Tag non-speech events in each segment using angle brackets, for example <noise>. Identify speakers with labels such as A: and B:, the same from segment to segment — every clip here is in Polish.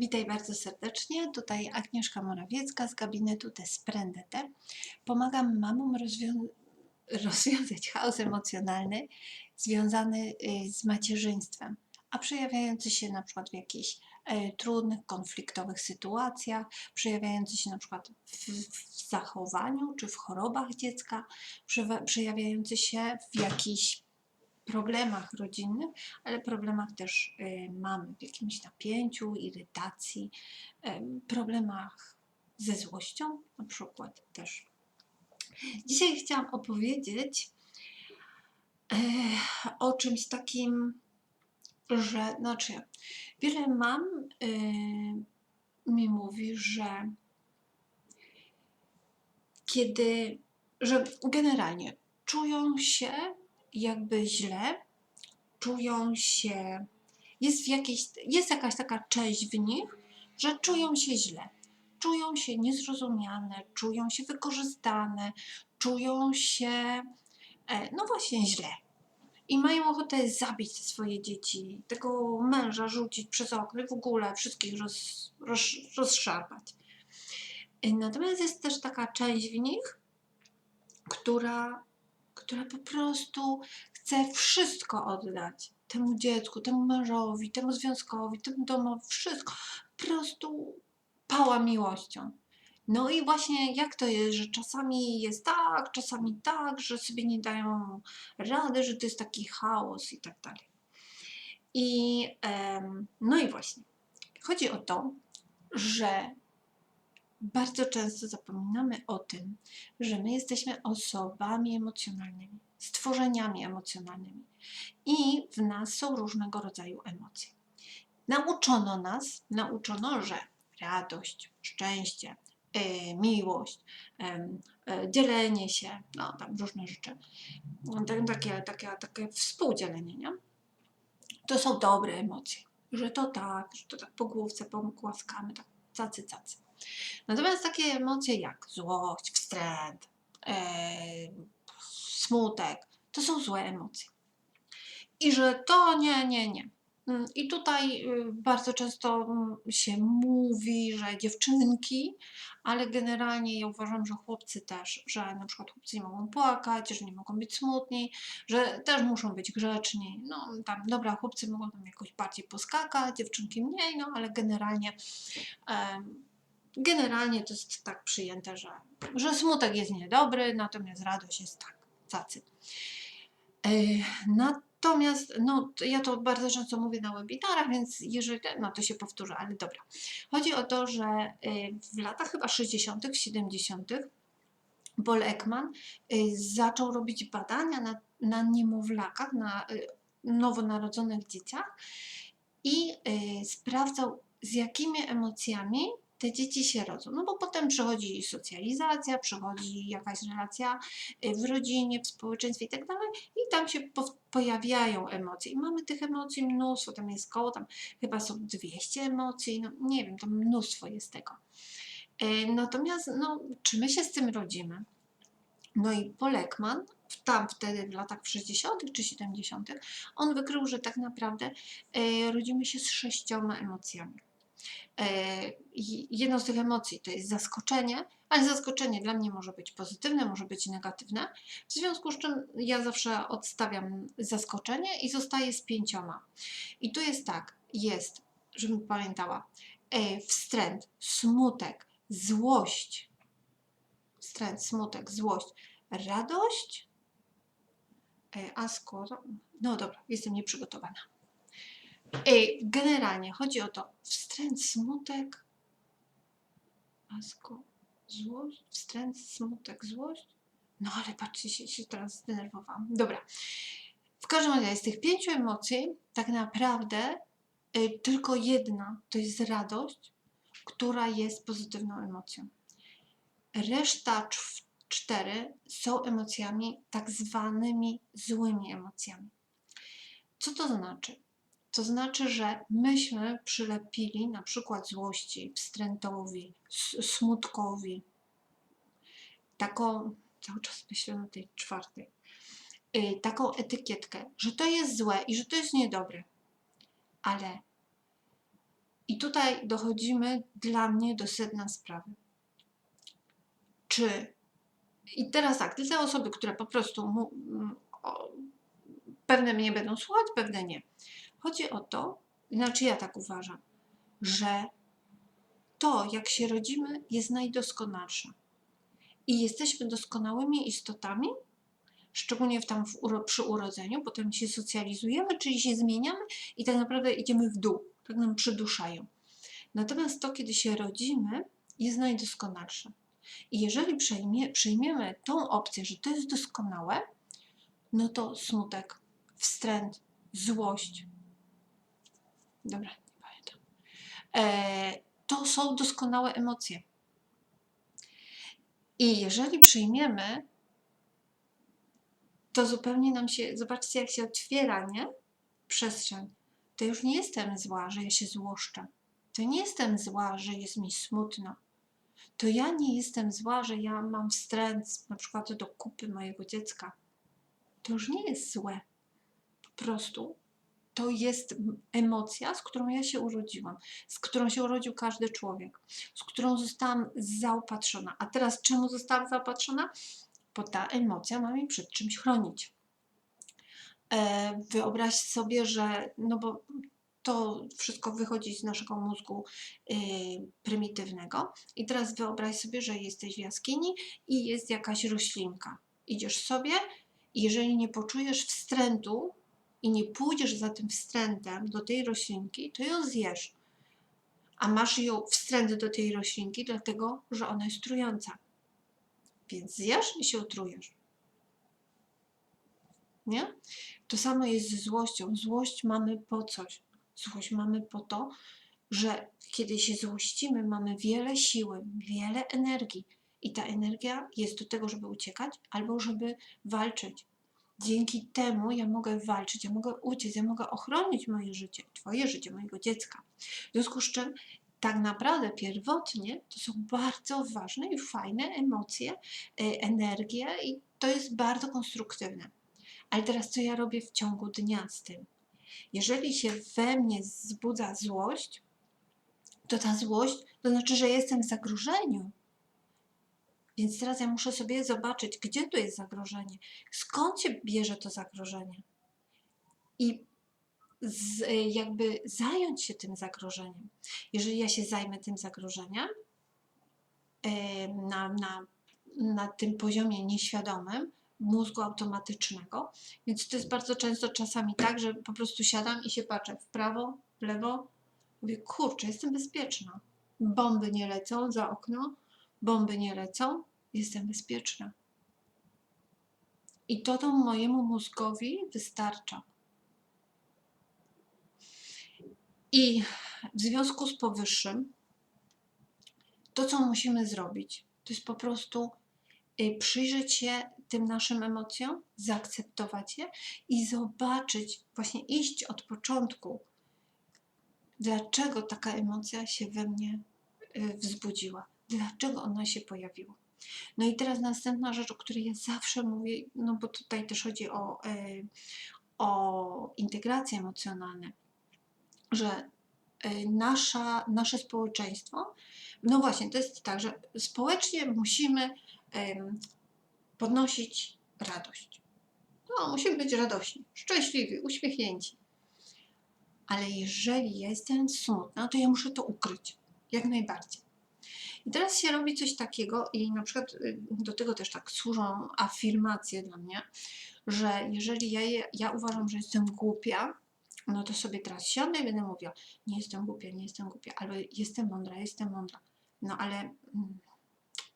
A: Witaj bardzo serdecznie. Tutaj Agnieszka Morawiecka z gabinetu Desprendete. Pomagam mamom rozwią- rozwiązać chaos emocjonalny związany y, z macierzyństwem, a przejawiający się na przykład w jakichś e, trudnych, konfliktowych sytuacjach, przejawiający się na przykład w, w zachowaniu czy w chorobach dziecka, przejawiający się w jakichś problemach rodzinnych, ale problemach też y, mamy, w jakimś napięciu, irytacji, em, problemach ze złością na przykład też. Dzisiaj chciałam opowiedzieć e, o czymś takim, że znaczy wiele mam y, mi mówi, że kiedy, że generalnie czują się jakby źle, czują się, jest, w jakiejś, jest jakaś taka część w nich, że czują się źle, czują się niezrozumiane, czują się wykorzystane, czują się, e, no właśnie, źle. I mają ochotę zabić swoje dzieci, tego męża rzucić przez okno w ogóle wszystkich roz, roz, rozszarpać. E, Natomiast jest też taka część w nich, która, która po prostu chce wszystko oddać temu dziecku, temu mężowi, temu związkowi, temu domowi, wszystko. Po prostu pała miłością. No i właśnie jak to jest, że czasami jest tak, czasami tak, że sobie nie dają rady, że to jest taki chaos i tak dalej. I no i właśnie, chodzi o to, że bardzo często zapominamy o tym, że my jesteśmy osobami emocjonalnymi, stworzeniami emocjonalnymi i w nas są różnego rodzaju emocje. Nauczono nas, nauczono, że radość, szczęście, e, miłość, e, dzielenie się, no tam różne rzeczy, tak- takie, takie, takie współdzielenie, nie? To są dobre emocje, że to tak, że to tak po główce pogłaskamy, tak cacy, cacy. Natomiast takie emocje jak złość, wstręt, e, smutek, to są złe emocje. I że to nie, nie, nie. Mm, I tutaj y, bardzo często mm, się mówi, że dziewczynki, ale generalnie ja uważam, że chłopcy też, że na przykład chłopcy nie mogą płakać, że nie mogą być smutni, że też muszą być grzeczni. No tam, dobra, chłopcy mogą tam jakoś bardziej poskakać, dziewczynki mniej, no ale generalnie generalnie to jest tak przyjęte, że, że smutek jest niedobry, natomiast radość jest tak, cacy. E, Natomiast, no, ja to bardzo często mówię na webinarach, więc jeżeli, no to się powtórzę, ale dobra. Chodzi o to, że e, w latach chyba 60., 70. Paul Ekman e, zaczął robić badania na, na niemowlakach, na nowonarodzonych dzieciach i sprawdzał, z jakimi emocjami te dzieci się rodzą. No bo potem przychodzi socjalizacja, przychodzi jakaś relacja y, w rodzinie, w społeczeństwie i tak i tam się po, pojawiają emocje. I mamy tych emocji mnóstwo, tam jest koło, tam chyba są 200 emocji, no nie wiem, tam mnóstwo jest tego. Y, Natomiast, no, czy my się z tym rodzimy? No i Paul Ekman, w- tam wtedy w latach 60. czy 70., on wykrył, że tak naprawdę e, rodzimy się z sześcioma emocjami. E, jedną z tych emocji to jest zaskoczenie, ale zaskoczenie dla mnie może być pozytywne, może być negatywne. W związku z czym ja zawsze odstawiam zaskoczenie i zostaję z pięcioma. I tu jest tak, jest, żebym pamiętała, e, wstręt, smutek, złość, wstręt, smutek, złość, radość, e, a skoro, no dobra, jestem nieprzygotowana. Generalnie chodzi o to, wstręt, smutek, asko, złość, wstręt, smutek, złość. No ale patrzcie, się, się teraz zdenerwowałam. Dobra. W każdym razie z tych pięciu emocji tak naprawdę y, tylko jedna to jest radość, która jest pozytywną emocją. Reszta cztery są emocjami tak zwanymi złymi emocjami. Co to znaczy? To znaczy, że myśmy przylepili na przykład złości, wstrętowi, smutkowi, taką, cały czas myślę na tej czwartej, y, taką etykietkę, że to jest złe i że to jest niedobre. Ale I tutaj dochodzimy dla mnie do sedna sprawy. Czy i teraz tak, te osoby, które po prostu mu, mm, o, pewne mnie będą słuchać, pewne nie. Chodzi o to, znaczy ja tak uważam, że to, jak się rodzimy, jest najdoskonalsze. I jesteśmy doskonałymi istotami, szczególnie w tam w uro, przy urodzeniu, potem się socjalizujemy, czyli się zmieniamy i tak naprawdę idziemy w dół, tak nam przyduszają. Natomiast to, kiedy się rodzimy, jest najdoskonalsze. I jeżeli przyjmie, przyjmiemy tą opcję, że to jest doskonałe, no to smutek, wstręt, złość. Dobra, nie pamiętam. E, to są doskonałe emocje. I jeżeli przyjmiemy, to zupełnie nam się, zobaczcie, jak się otwiera, nie? Przestrzeń. To już nie jestem zła, że ja się złoszczę. To nie jestem zła, że jest mi smutno. To ja nie jestem zła, że ja mam wstręt na przykład do kupy mojego dziecka. To już nie jest złe. Po prostu to jest emocja, z którą ja się urodziłam, z którą się urodził każdy człowiek, z którą zostałam zaopatrzona. A teraz czemu zostałam zaopatrzona? Bo ta emocja ma mnie przed czymś chronić. E, wyobraź sobie, że no bo to wszystko wychodzi z naszego mózgu y, prymitywnego. I teraz wyobraź sobie, że jesteś w jaskini i jest jakaś roślinka. Idziesz sobie i jeżeli nie poczujesz wstrętu i nie pójdziesz za tym wstrętem do tej roślinki, to ją zjesz. A masz ją wstręt do tej roślinki, dlatego że ona jest trująca. Więc zjesz i się otrujesz. Nie? To samo jest ze złością. Złość mamy po coś. Złość mamy po to, że kiedy się złościmy, mamy wiele siły, wiele energii. I ta energia jest do tego, żeby uciekać albo żeby walczyć. Dzięki temu ja mogę walczyć, ja mogę uciec, ja mogę ochronić moje życie, Twoje życie, mojego dziecka. W związku z czym tak naprawdę pierwotnie to są bardzo ważne i fajne emocje, e, energie i to jest bardzo konstruktywne. Ale teraz co ja robię w ciągu dnia z tym? Jeżeli się we mnie wzbudza złość, to ta złość to znaczy, że jestem w zagrożeniu. Więc teraz ja muszę sobie zobaczyć, gdzie tu jest zagrożenie, skąd się bierze to zagrożenie. I z, jakby zająć się tym zagrożeniem. Jeżeli ja się zajmę tym zagrożeniem na, na, na tym poziomie nieświadomym, mózgu automatycznego. Więc to jest bardzo często czasami tak, że po prostu siadam i się patrzę w prawo, w lewo. Mówię, kurczę, jestem bezpieczna. Bomby nie lecą za okno, bomby nie lecą, jestem bezpieczna. I to to mojemu mózgowi wystarcza. I w związku z powyższym, to co musimy zrobić, to jest po prostu y, przyjrzeć się tym naszym emocjom, zaakceptować je i zobaczyć, właśnie iść od początku, dlaczego taka emocja się we mnie y, wzbudziła, dlaczego ona się pojawiła. No i teraz następna rzecz, o której ja zawsze mówię, no bo tutaj też chodzi o, y, o integrację emocjonalną, że y, nasza, nasze społeczeństwo, no właśnie, to jest tak, że społecznie musimy podnosić radość. No, musimy być radośni, szczęśliwi, uśmiechnięci. Ale jeżeli jestem smutna, to ja muszę to ukryć. Jak najbardziej. I teraz się robi coś takiego, i na przykład y, do tego też tak służą afirmacje dla mnie, że jeżeli ja, ja uważam, że jestem głupia, no to sobie teraz siądę i będę mówiła, nie jestem głupia, nie jestem głupia, albo jestem mądra, jestem mądra. No ale mm,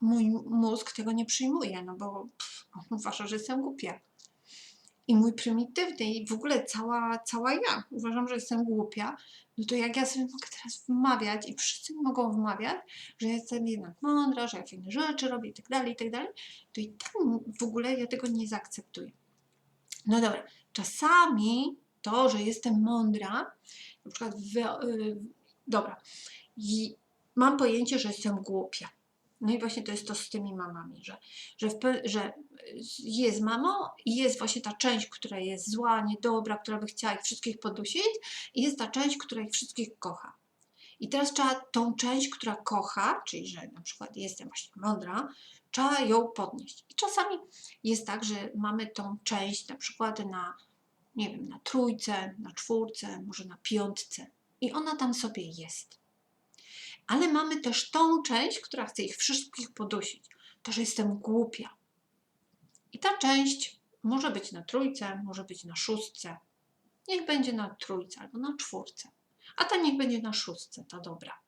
A: mój mózg tego nie przyjmuje, no bo pff, uważa, że jestem głupia. I mój prymitywny i w ogóle cała, cała ja uważam, że jestem głupia, no to jak ja sobie mogę teraz wmawiać i wszyscy mogą wmawiać, że jestem jednak mądra, że ja fajne rzeczy robię i tak dalej, i tak dalej, to i tak w ogóle ja tego nie zaakceptuję. No dobra, czasami to, że jestem mądra, na przykład, yy, dobra, i mam pojęcie, że jestem głupia. No i właśnie to jest to z tymi mamami, że, że, w, że jest mamą i jest właśnie ta część, która jest zła, niedobra, która by chciała ich wszystkich podusić i jest ta część, która ich wszystkich kocha. I teraz trzeba tą część, która kocha, czyli że na przykład jestem właśnie mądra, trzeba ją podnieść. I czasami jest tak, że mamy tą część na przykład na, nie wiem, na trójce, na czwórce, może na piątce. I ona tam sobie jest. Ale mamy też tą część, która chce ich wszystkich podusić. To, że jestem głupia. I ta część może być na trójce, może być na szóstce. Niech będzie na trójce albo na czwórce. A ta niech będzie na szóstce, ta dobra.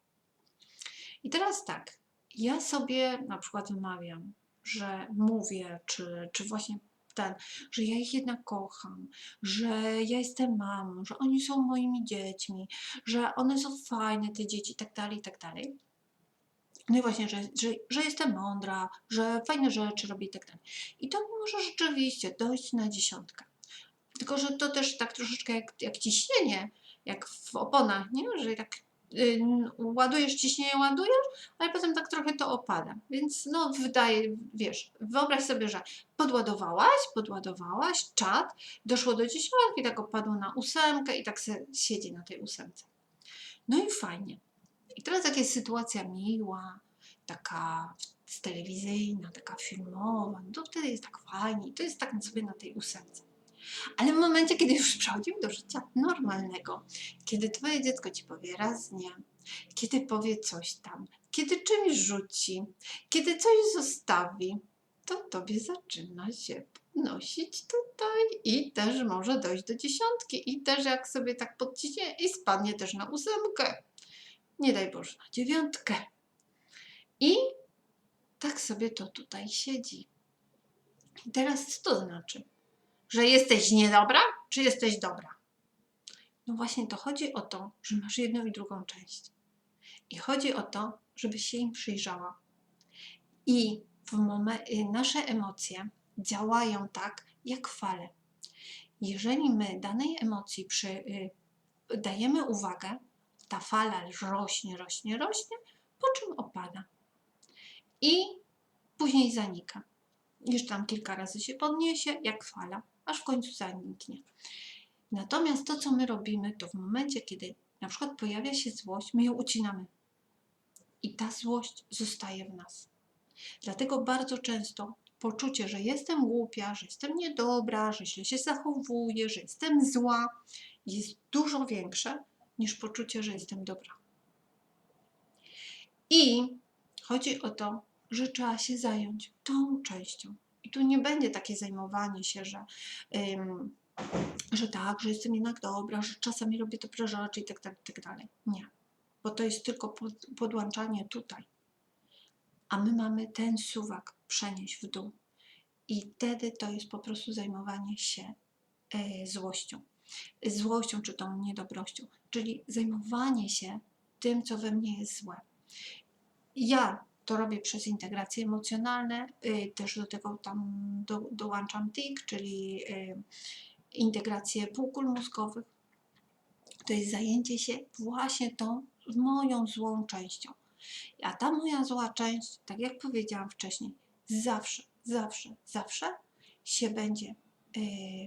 A: I teraz tak, ja sobie na przykład wymawiam, że mówię, czy, czy właśnie ten, że ja ich jednak kocham, że ja jestem mamą, że oni są moimi dziećmi, że one są fajne, te dzieci, i tak dalej, i tak dalej. No i właśnie, że, że, że jestem mądra, że fajne rzeczy robię i tak dalej. I to może rzeczywiście dojść na dziesiątkę. Tylko, że to też tak troszeczkę jak, jak ciśnienie, jak w oponach, nie? Że jak y, ładujesz ciśnienie, ładujesz, ale potem tak trochę to opada. Więc no wydaje, wiesz, wyobraź sobie, że podładowałaś, podładowałaś, czat, doszło do dziesiątki, tak opadło na ósemkę i tak se siedzi na tej ósemce. No i fajnie. I teraz jak jest sytuacja miła, taka telewizyjna, taka filmowa, no to wtedy jest tak fajnie to jest tak sobie na tej ósemce. Ale w momencie, kiedy już przechodzimy do życia normalnego, kiedy twoje dziecko ci powie raz nie, kiedy powie coś tam, kiedy czymś rzuci, kiedy coś zostawi, to tobie zaczyna się podnosić tutaj i też może dojść do dziesiątki i też jak sobie tak podciśnie i spadnie też na ósemkę. Nie daj Boże, na dziewiątkę. I tak sobie to tutaj siedzi. I teraz co to znaczy? Że jesteś niedobra, czy jesteś dobra? No właśnie to chodzi o to, że masz jedną i drugą część. I chodzi o to, żebyś się im przyjrzała. I w momen- nasze emocje działają tak, jak fale. Jeżeli my danej emocji przy, y, dajemy uwagę, ta fala rośnie, rośnie, rośnie, po czym opada. I później zanika. Jeszcze tam kilka razy się podniesie, jak fala aż w końcu zaniknie. Natomiast to, co my robimy, to w momencie, kiedy na przykład pojawia się złość, my ją ucinamy. I ta złość zostaje w nas. Dlatego bardzo często poczucie, że jestem głupia, że jestem niedobra, że źle się zachowuję, że jestem zła, jest dużo większe niż poczucie, że jestem dobra. I chodzi o to, że trzeba się zająć tą częścią. I tu nie będzie takie zajmowanie się, że, że tak, że jestem jednak dobra, że czasami robię dobre rzeczy i tak dalej, tak dalej. Nie, bo to jest tylko pod, podłączanie tutaj. A my mamy ten suwak przenieść w dół. I wtedy to jest po prostu zajmowanie się e, złością. Złością czy tą niedobrością, czyli zajmowanie się tym, co we mnie jest złe. Ja to robię przez integracje emocjonalne. y, Też do tego tam do, dołączam TIK, czyli y, integrację półkul mózgowych. To jest zajęcie się właśnie tą moją złą częścią. A ta moja zła część, tak jak powiedziałam wcześniej, zawsze, zawsze, zawsze się będzie y,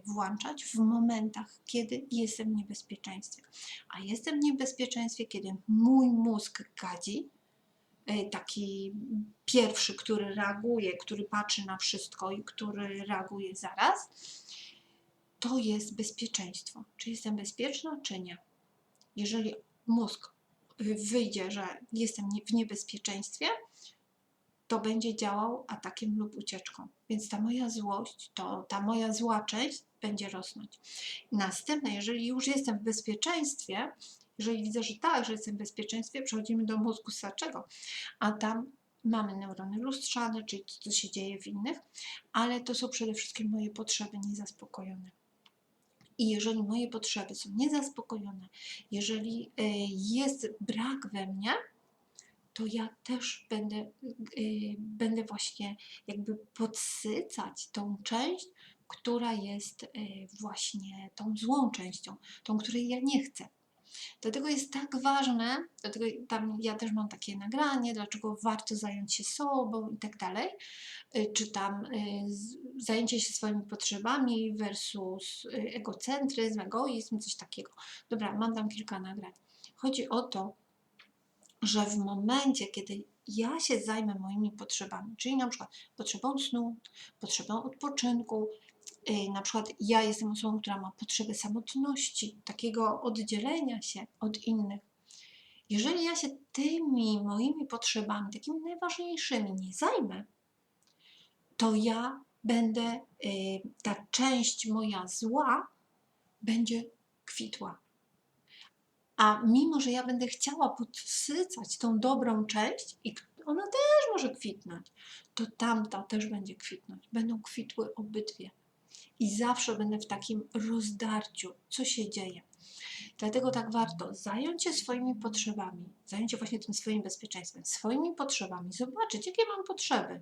A: włączać w momentach, kiedy jestem w niebezpieczeństwie. A jestem w niebezpieczeństwie, kiedy mój mózg gadzi, taki pierwszy, który reaguje, który patrzy na wszystko i który reaguje zaraz, to jest bezpieczeństwo. Czy jestem bezpieczna, czy nie? Jeżeli mózg wyjdzie, że jestem w niebezpieczeństwie, to będzie działał atakiem lub ucieczką. Więc ta moja złość, to ta moja zła część będzie rosnąć. Następne, jeżeli już jestem w bezpieczeństwie, jeżeli widzę, że tak, że jestem w bezpieczeństwie, przechodzimy do mózgu ssaczego, a tam mamy neurony lustrzane, czyli to, co się dzieje w innych, ale to są przede wszystkim moje potrzeby niezaspokojone. I jeżeli moje potrzeby są niezaspokojone, jeżeli y, jest brak we mnie, to ja też będę, y, będę właśnie jakby podsycać tą część, która jest y, właśnie tą złą częścią, tą, której ja nie chcę. Dlatego jest tak ważne, dlatego tam ja też mam takie nagranie, dlaczego warto zająć się sobą i tak dalej, y, czy tam y, zajęcie się swoimi potrzebami versus y, egocentryzm, egoizm, coś takiego. Dobra, mam tam kilka nagrań. Chodzi o to, że w momencie, kiedy ja się zajmę moimi potrzebami, czyli na przykład potrzebą snu, potrzebą odpoczynku, na przykład ja jestem osobą, która ma potrzebę samotności, takiego oddzielenia się od innych. Jeżeli ja się tymi moimi potrzebami, takimi najważniejszymi, nie zajmę, to ja będę, y, ta część moja zła będzie kwitła. A mimo, że ja będę chciała podsycać tą dobrą część i ona też może kwitnąć, to tamta też będzie kwitnąć. Będą kwitły obydwie. I zawsze będę w takim rozdarciu, co się dzieje. Dlatego tak warto zająć się swoimi potrzebami, zająć się właśnie tym swoim bezpieczeństwem, swoimi potrzebami, zobaczyć, jakie mam potrzeby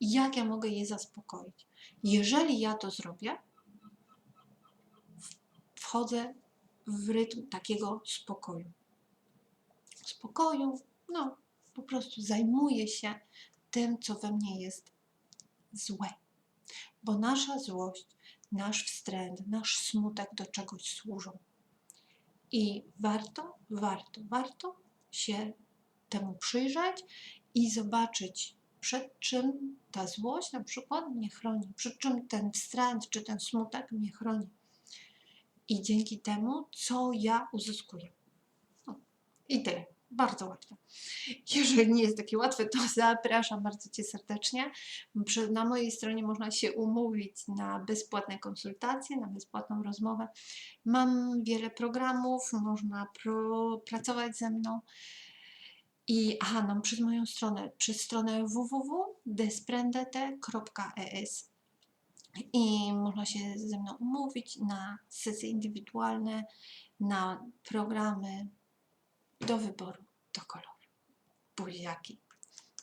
A: i jak ja mogę je zaspokoić. Jeżeli ja to zrobię, wchodzę w rytm takiego spokoju. Spokoju, no po prostu zajmuję się tym, co we mnie jest złe. Bo nasza złość, nasz wstręt, nasz smutek do czegoś służą. I warto, warto, warto się temu przyjrzeć i zobaczyć, przed czym ta złość na przykład mnie chroni, przed czym ten wstręt czy ten smutek mnie chroni. I dzięki temu, co ja uzyskuję. O, I tyle. Bardzo łatwe. Jeżeli nie jest takie łatwe, to <laughs> zapraszam bardzo Cię serdecznie. Na mojej stronie można się umówić na bezpłatne konsultacje, na bezpłatną rozmowę. Mam wiele programów, można pro, pracować ze mną. I aha, no, przez moją stronę, przez stronę www.desprendete.es i można się ze mną umówić na sesje indywidualne, na programy do wyboru, do koloru. Buziaki.